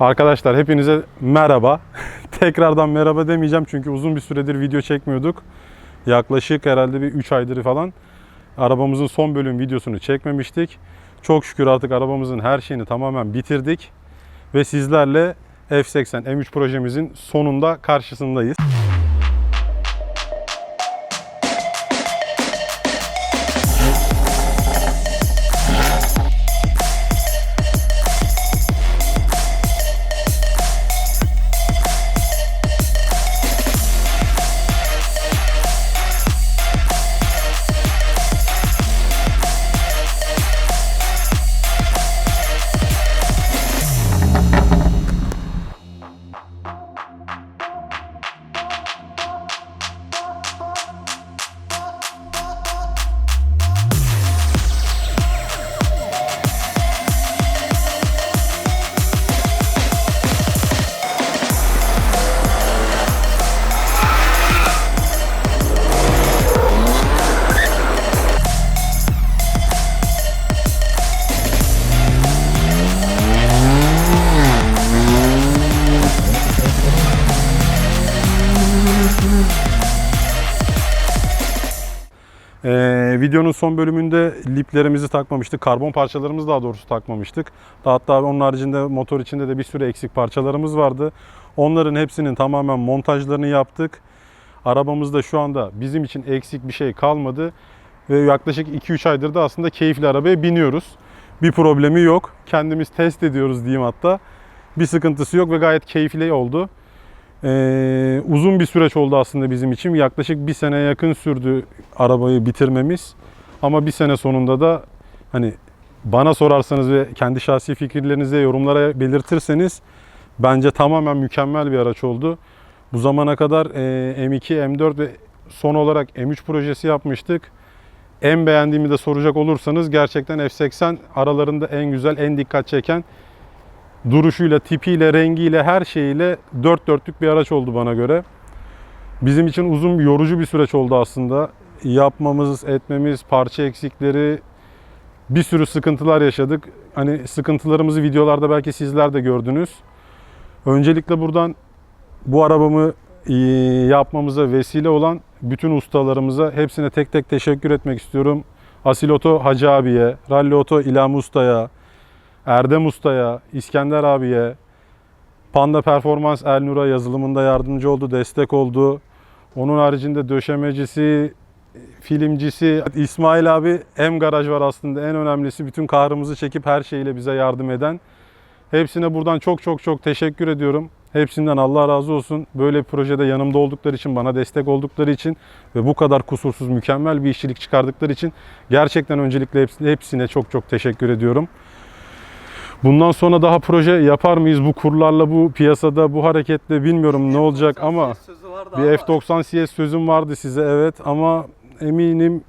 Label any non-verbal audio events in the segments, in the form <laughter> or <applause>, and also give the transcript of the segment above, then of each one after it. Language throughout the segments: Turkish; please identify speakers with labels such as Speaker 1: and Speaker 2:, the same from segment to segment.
Speaker 1: Arkadaşlar hepinize merhaba. <laughs> Tekrardan merhaba demeyeceğim çünkü uzun bir süredir video çekmiyorduk. Yaklaşık herhalde bir 3 aydır falan arabamızın son bölüm videosunu çekmemiştik. Çok şükür artık arabamızın her şeyini tamamen bitirdik. Ve sizlerle F80 M3 projemizin sonunda karşısındayız. Videonun son bölümünde liplerimizi takmamıştık. Karbon parçalarımızı daha doğrusu takmamıştık. Hatta onun haricinde motor içinde de bir sürü eksik parçalarımız vardı. Onların hepsinin tamamen montajlarını yaptık. Arabamızda şu anda bizim için eksik bir şey kalmadı. Ve yaklaşık 2-3 aydır da aslında keyifli arabaya biniyoruz. Bir problemi yok. Kendimiz test ediyoruz diyeyim hatta. Bir sıkıntısı yok ve gayet keyifli oldu. Ee, uzun bir süreç oldu aslında bizim için. Yaklaşık bir sene yakın sürdü arabayı bitirmemiz. Ama bir sene sonunda da hani bana sorarsanız ve kendi şahsi fikirlerinizi yorumlara belirtirseniz bence tamamen mükemmel bir araç oldu. Bu zamana kadar e, M2, M4 ve son olarak M3 projesi yapmıştık. En beğendiğimi de soracak olursanız gerçekten F80 aralarında en güzel, en dikkat çeken duruşuyla, tipiyle, rengiyle, her şeyiyle dört dörtlük bir araç oldu bana göre. Bizim için uzun, yorucu bir süreç oldu aslında. Yapmamız, etmemiz, parça eksikleri, bir sürü sıkıntılar yaşadık. Hani sıkıntılarımızı videolarda belki sizler de gördünüz. Öncelikle buradan bu arabamı e, yapmamıza vesile olan bütün ustalarımıza hepsine tek tek teşekkür etmek istiyorum. Asil Oto Hacı abiye, Rally Oto İlham Usta'ya, Erdem Usta'ya, İskender abiye, Panda Performans Elnur'a yazılımında yardımcı oldu, destek oldu. Onun haricinde döşemecisi, filmcisi İsmail abi hem garaj var aslında en önemlisi bütün kahrımızı çekip her şeyle bize yardım eden. Hepsine buradan çok çok çok teşekkür ediyorum. Hepsinden Allah razı olsun. Böyle bir projede yanımda oldukları için, bana destek oldukları için ve bu kadar kusursuz, mükemmel bir işçilik çıkardıkları için gerçekten öncelikle hepsi- hepsine çok çok teşekkür ediyorum. Bundan sonra daha proje yapar mıyız bu kurlarla, bu piyasada, bu hareketle bilmiyorum ne olacak ama bir
Speaker 2: ama
Speaker 1: F90 CS sözüm vardı size evet ama eminim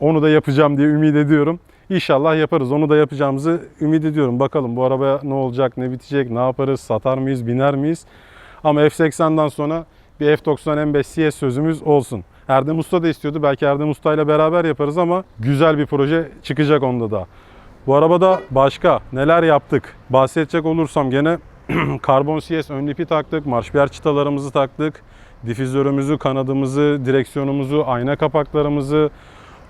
Speaker 1: onu da yapacağım diye ümit ediyorum. İnşallah yaparız. Onu da yapacağımızı ümit ediyorum. Bakalım bu arabaya ne olacak, ne bitecek, ne yaparız, satar mıyız, biner miyiz? Ama F80'dan sonra bir F90 M5 CS sözümüz olsun. Erdem Usta da istiyordu. Belki Erdem Usta ile beraber yaparız ama güzel bir proje çıkacak onda da. Bu arabada başka neler yaptık? Bahsedecek olursam gene <clears throat> karbon CS ön lipi taktık, marşbiyer çıtalarımızı taktık, difüzörümüzü, kanadımızı, direksiyonumuzu, ayna kapaklarımızı,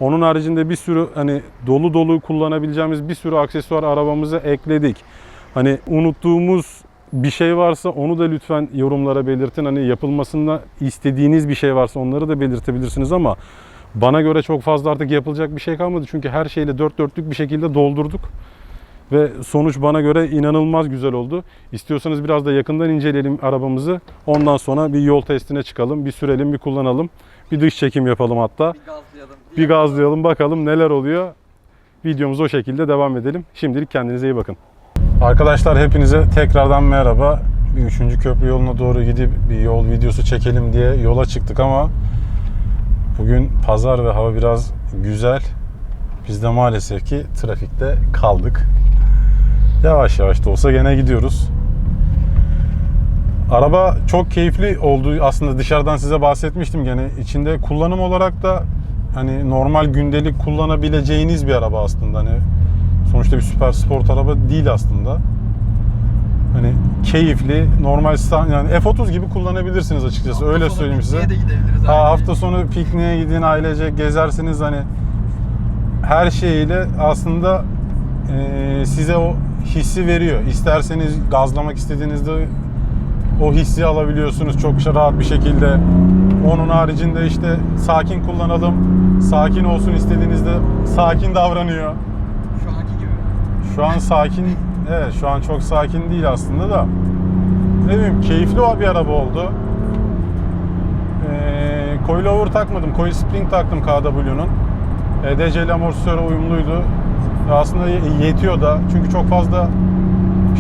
Speaker 1: onun haricinde bir sürü hani dolu dolu kullanabileceğimiz bir sürü aksesuar arabamıza ekledik. Hani unuttuğumuz bir şey varsa onu da lütfen yorumlara belirtin. Hani yapılmasında istediğiniz bir şey varsa onları da belirtebilirsiniz ama bana göre çok fazla artık yapılacak bir şey kalmadı. Çünkü her şeyle dört dörtlük bir şekilde doldurduk. Ve sonuç bana göre inanılmaz güzel oldu. İstiyorsanız biraz da yakından inceleyelim arabamızı. Ondan sonra bir yol testine çıkalım, bir sürelim, bir kullanalım. Bir dış çekim yapalım hatta.
Speaker 2: bir gazlayalım.
Speaker 1: Bir gazlayalım bakalım neler oluyor. Videomuz o şekilde devam edelim. Şimdilik kendinize iyi bakın. Arkadaşlar hepinize tekrardan merhaba. Bir üçüncü köprü yoluna doğru gidip bir yol videosu çekelim diye yola çıktık ama bugün pazar ve hava biraz güzel. Biz de maalesef ki trafikte kaldık. Yavaş yavaş da olsa gene gidiyoruz. Araba çok keyifli oldu. Aslında dışarıdan size bahsetmiştim gene. İçinde kullanım olarak da hani normal gündelik kullanabileceğiniz bir araba aslında. Hani sonuçta bir süper sport araba değil aslında. Hani keyifli, normal sta- yani F30 gibi kullanabilirsiniz açıkçası.
Speaker 2: Hafta
Speaker 1: Öyle söyleyeyim size.
Speaker 2: pikniğe de gidebiliriz.
Speaker 1: Ha, hafta sonu pikniğe gidin ailece gezersiniz hani her şeyiyle aslında e, size o hissi veriyor. İsterseniz gazlamak istediğinizde o hissi alabiliyorsunuz çok rahat bir şekilde. Onun haricinde işte sakin kullanalım, sakin olsun istediğinizde sakin davranıyor.
Speaker 2: Şu anki gibi.
Speaker 1: Şu an sakin, evet şu an çok sakin değil aslında da. Ne bileyim keyifli bir araba oldu. Ee, coilover takmadım, coil spring taktım KW'nun. EDC ile amortisöre uyumluydu. Aslında ye- yetiyor da çünkü çok fazla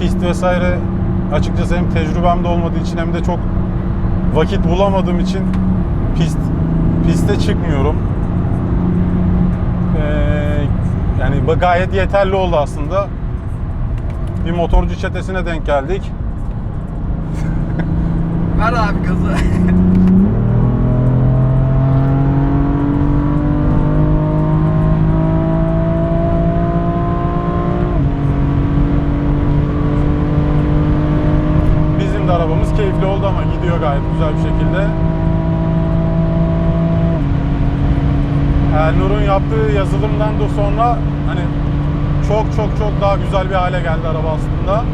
Speaker 1: pist vesaire açıkçası hem tecrübem de olmadığı için hem de çok vakit bulamadığım için pist piste çıkmıyorum. Ee, yani gayet yeterli oldu aslında. Bir motorcu çetesine denk geldik.
Speaker 2: Ver abi gazı.
Speaker 1: Bizim de arabamız keyifli oldu ama gidiyor gayet güzel bir şekilde. Elnur'un yaptığı yazılımdan da sonra hani çok çok çok daha güzel bir hale geldi araba aslında.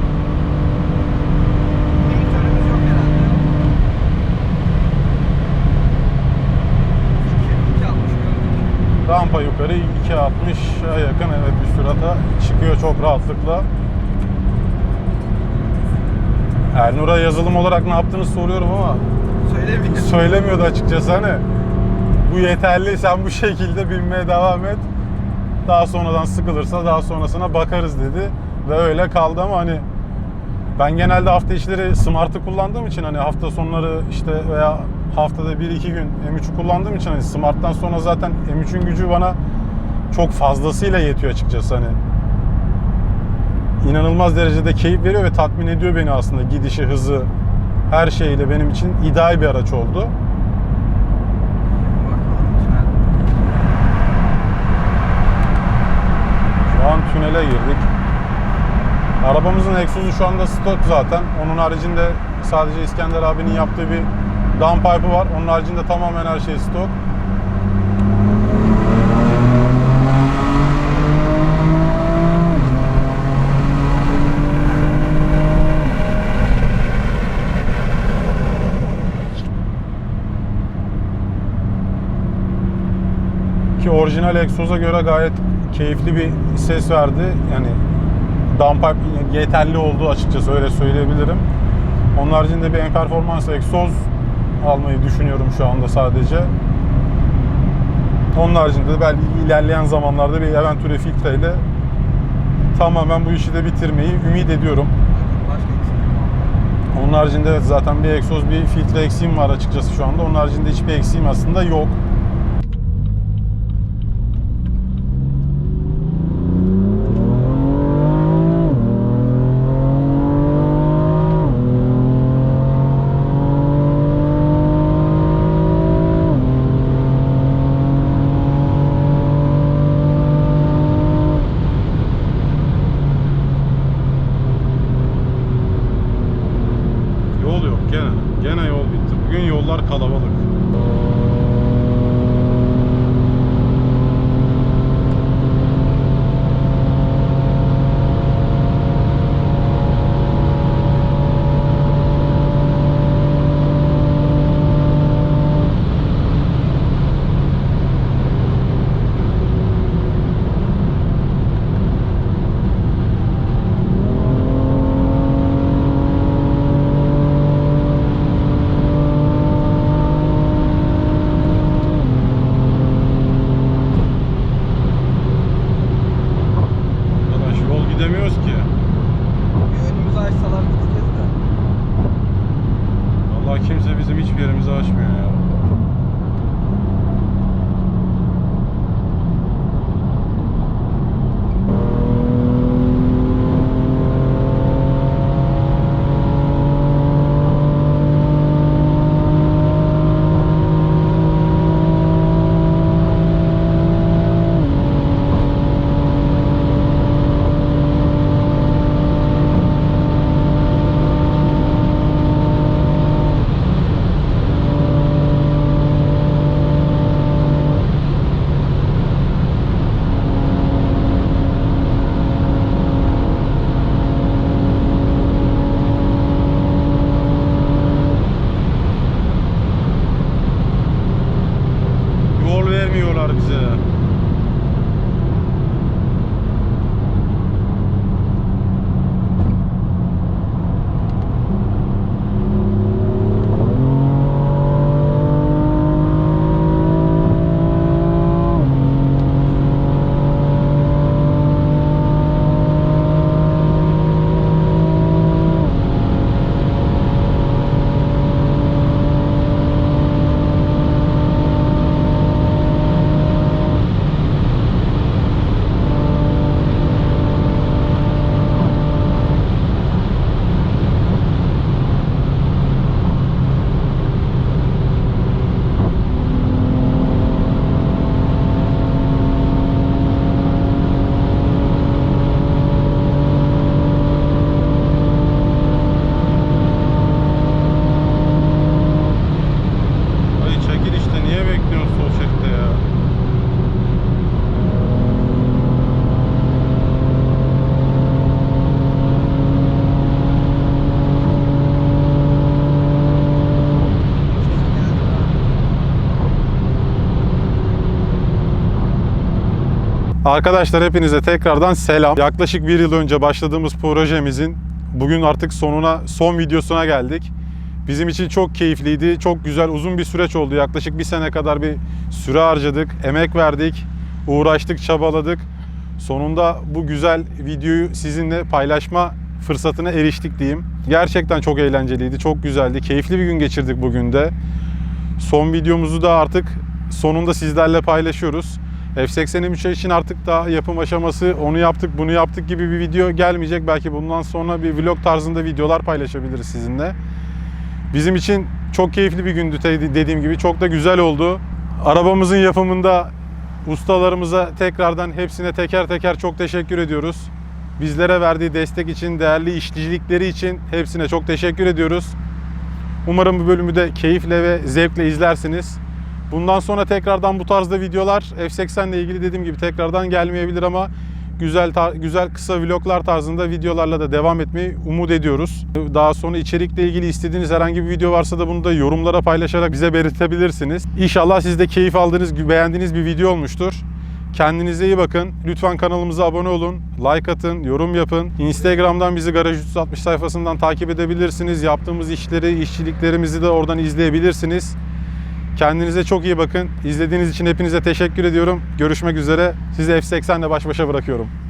Speaker 1: Rampa yukarı 2.60'a yakın evet bir sürata çıkıyor çok rahatlıkla. Elnur'a yazılım olarak ne yaptığını soruyorum ama
Speaker 2: Söylemiyorum.
Speaker 1: söylemiyordu açıkçası hani. Bu yeterli sen bu şekilde binmeye devam et. Daha sonradan sıkılırsa daha sonrasına bakarız dedi. Ve öyle kaldı ama hani ben genelde hafta içleri Smart'ı kullandığım için hani hafta sonları işte veya haftada 1-2 gün M3'ü kullandığım için hani Smart'tan sonra zaten M3'ün gücü bana çok fazlasıyla yetiyor açıkçası hani. İnanılmaz derecede keyif veriyor ve tatmin ediyor beni aslında gidişi, hızı, her şeyle benim için ideal bir araç oldu.
Speaker 2: Bakalım tünel.
Speaker 1: Şu an tünele girdik. Arabamızın egzozu şu anda stok zaten. Onun haricinde sadece İskender abinin yaptığı bir downpipe'ı var. Onun haricinde tamamen her şey stok. Ki orijinal egzoza göre gayet keyifli bir ses verdi. Yani downpipe yeterli oldu açıkçası öyle söyleyebilirim. Onun haricinde bir en performans egzoz almayı düşünüyorum şu anda sadece. Onun haricinde de belki ilerleyen zamanlarda bir Aventure filtre ile tamamen bu işi de bitirmeyi ümit ediyorum. Onun haricinde zaten bir egzoz bir filtre eksiğim var açıkçası şu anda. Onun haricinde hiçbir eksiğim aslında yok. Arkadaşlar hepinize tekrardan selam. Yaklaşık bir yıl önce başladığımız projemizin bugün artık sonuna, son videosuna geldik. Bizim için çok keyifliydi. Çok güzel, uzun bir süreç oldu. Yaklaşık bir sene kadar bir süre harcadık, emek verdik, uğraştık, çabaladık. Sonunda bu güzel videoyu sizinle paylaşma fırsatına eriştik diyeyim. Gerçekten çok eğlenceliydi, çok güzeldi. Keyifli bir gün geçirdik bugün de. Son videomuzu da artık sonunda sizlerle paylaşıyoruz. F83 için artık daha yapım aşaması, onu yaptık, bunu yaptık gibi bir video gelmeyecek. Belki bundan sonra bir vlog tarzında videolar paylaşabiliriz sizinle. Bizim için çok keyifli bir gündü dediğim gibi. Çok da güzel oldu. Arabamızın yapımında ustalarımıza tekrardan hepsine teker teker çok teşekkür ediyoruz. Bizlere verdiği destek için, değerli işçilikleri için hepsine çok teşekkür ediyoruz. Umarım bu bölümü de keyifle ve zevkle izlersiniz. Bundan sonra tekrardan bu tarzda videolar F80 ile ilgili dediğim gibi tekrardan gelmeyebilir ama güzel güzel kısa vloglar tarzında videolarla da devam etmeyi umut ediyoruz. Daha sonra içerikle ilgili istediğiniz herhangi bir video varsa da bunu da yorumlara paylaşarak bize belirtebilirsiniz. İnşallah siz de keyif aldığınız, beğendiğiniz bir video olmuştur. Kendinize iyi bakın. Lütfen kanalımıza abone olun. Like atın, yorum yapın. Instagram'dan bizi Garaj 360 sayfasından takip edebilirsiniz. Yaptığımız işleri, işçiliklerimizi de oradan izleyebilirsiniz. Kendinize çok iyi bakın. İzlediğiniz için hepinize teşekkür ediyorum. Görüşmek üzere. Sizi F80 ile baş başa bırakıyorum.